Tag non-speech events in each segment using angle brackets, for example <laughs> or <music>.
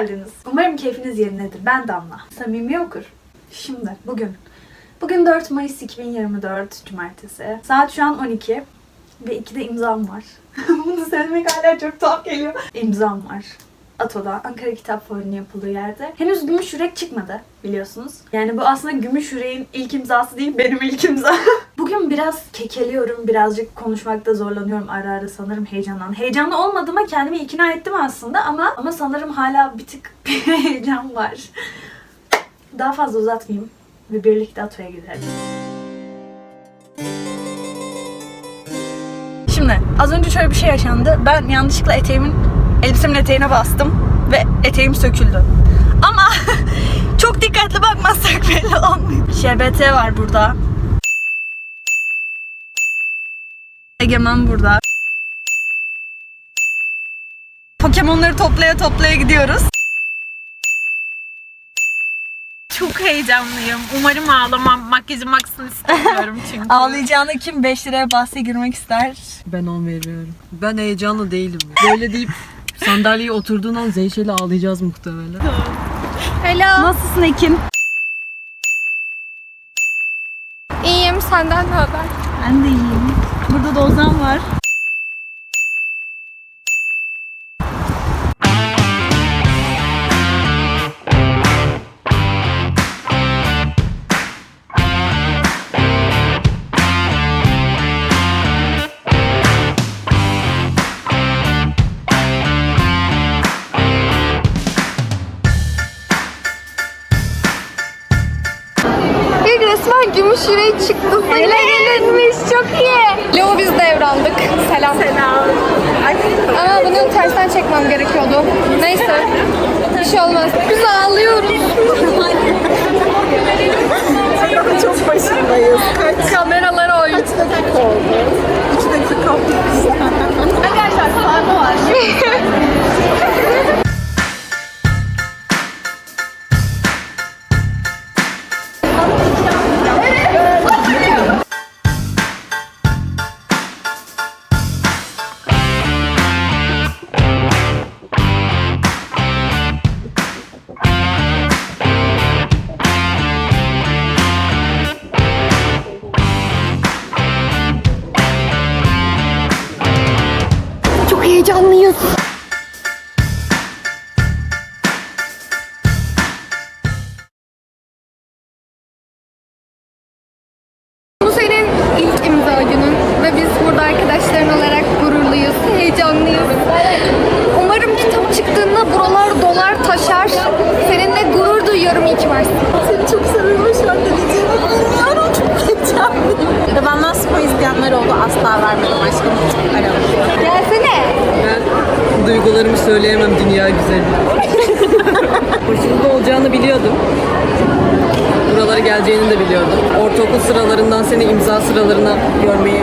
geldiniz. Umarım keyfiniz yerindedir. Ben Damla. Samimi okur. Şimdi bugün. Bugün 4 Mayıs 2024 Cumartesi. Saat şu an 12. Ve 2'de imzam var. <laughs> Bunu söylemek hala çok tuhaf geliyor. İmzam var. Ato'da, Ankara Kitap Fuarı'nın yapıldığı yerde. Henüz Gümüş Yürek çıkmadı biliyorsunuz. Yani bu aslında Gümüş Yürek'in ilk imzası değil, benim ilk imza. <laughs> Bugün biraz kekeliyorum, birazcık konuşmakta zorlanıyorum ara ara sanırım heyecandan. Heyecanlı olmadığıma kendimi ikna ettim aslında ama ama sanırım hala bir tık <laughs> bir heyecan var. Daha fazla uzatmayayım ve birlikte Ato'ya gidelim. Şimdi az önce şöyle bir şey yaşandı. Ben yanlışlıkla eteğimin elbisemin eteğine bastım ve eteğim söküldü. Ama <laughs> çok dikkatli bakmazsak belli olmuyor. ŞBT var burada. Egemen burada. Pokemonları toplaya toplaya gidiyoruz. Çok heyecanlıyım. Umarım ağlamam. Makyajım aksın istemiyorum <laughs> çünkü. Ağlayacağına kim 5 liraya bahse girmek ister? Ben 10 veriyorum. Ben heyecanlı değilim. Böyle deyip sandalyeye oturduğun an Zeyşe'yle ağlayacağız muhtemelen. Hello. Nasılsın Ekin? İyiyim. Senden ne haber? Ben de iyiyim. Burada da var. Gümüş yüreği çıktı. Sayıla gelinmiş. Çok iyi. Leo biz devraldık. Selam. Selam. Aa bunun tersten çekmem gerekiyordu. Neyse. Bir şey olmaz. Biz ağlıyoruz. Çok başındayız. Kaç, Kameralara oyun. kaç dakika oldu? 2 dakika oldu. Arkadaşlar iyi ki varsın. Seni çok seviyorum şu an diyeceğimi bilmiyorum. Çok heyecanlıyım. Ve benden spor isteyenler oldu. Asla vermedim aşkım. Aramızda. Gelsene. Ben duygularımı söyleyemem dünya güzeli. <laughs> Hoşunda olacağını biliyordum. Buralara geleceğini de biliyordum. Ortaokul sıralarından seni imza sıralarına görmeyi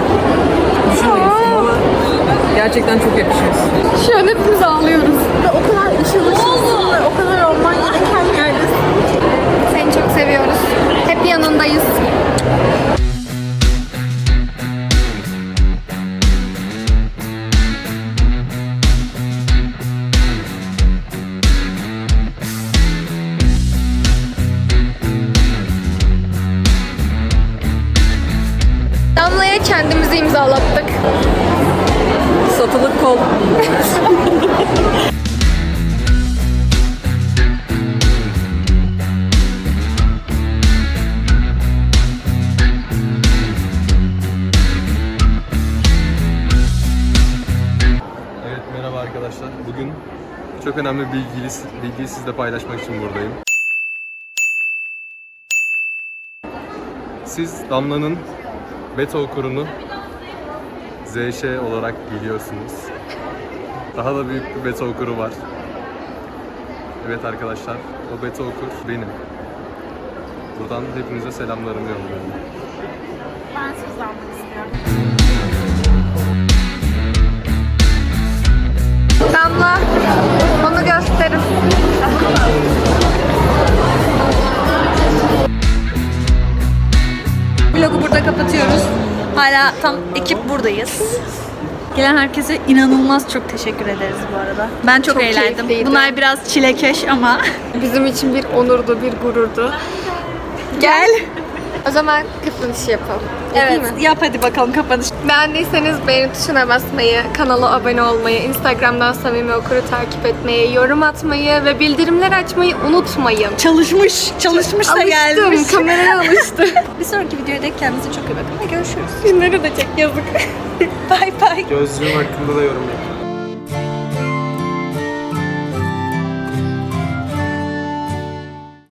düşünmüyorsun ama gerçekten çok yakışıyorsun. Şu an hepimiz ağlıyoruz. Ve o kadar ışıl ışılsın ve o kadar olman gereken yerdesin. Seviyoruz. Hep yanındayız. Damla'ya kendimizi imzalattık. Satılık kol. <laughs> arkadaşlar. Bugün çok önemli bilgiyi, bilgiyi sizle paylaşmak için buradayım. Siz Damla'nın beta okurunu ZŞ olarak biliyorsunuz. Daha da büyük bir beta okuru var. Evet arkadaşlar, o beta okur benim. Buradan hepinize selamlarımı yolluyorum. Damla, Vlogu burada kapatıyoruz. Hala tam ekip buradayız. Gelen herkese inanılmaz çok teşekkür ederiz bu arada. Ben çok, Çok eğlendim. keyifliydi. Bunlar biraz çilekeş ama Bizim için bir onurdu, bir gururdu. gel. O zaman kapanışı yapalım. Evet mı? yap hadi bakalım kapanış. Beğendiyseniz beğeni tuşuna basmayı, kanala abone olmayı, Instagram'dan Samimi Okur'u takip etmeyi, yorum atmayı ve bildirimler açmayı unutmayın. Çalışmış. Çalışmış da gelmiş. Alıştım, kameraya alıştım. <laughs> Bir sonraki videoda kendinize çok iyi bakın ve görüşürüz. Günleri de çek yazık. <laughs> Bay bay. Gözlüğüm hakkında da yorum yapayım.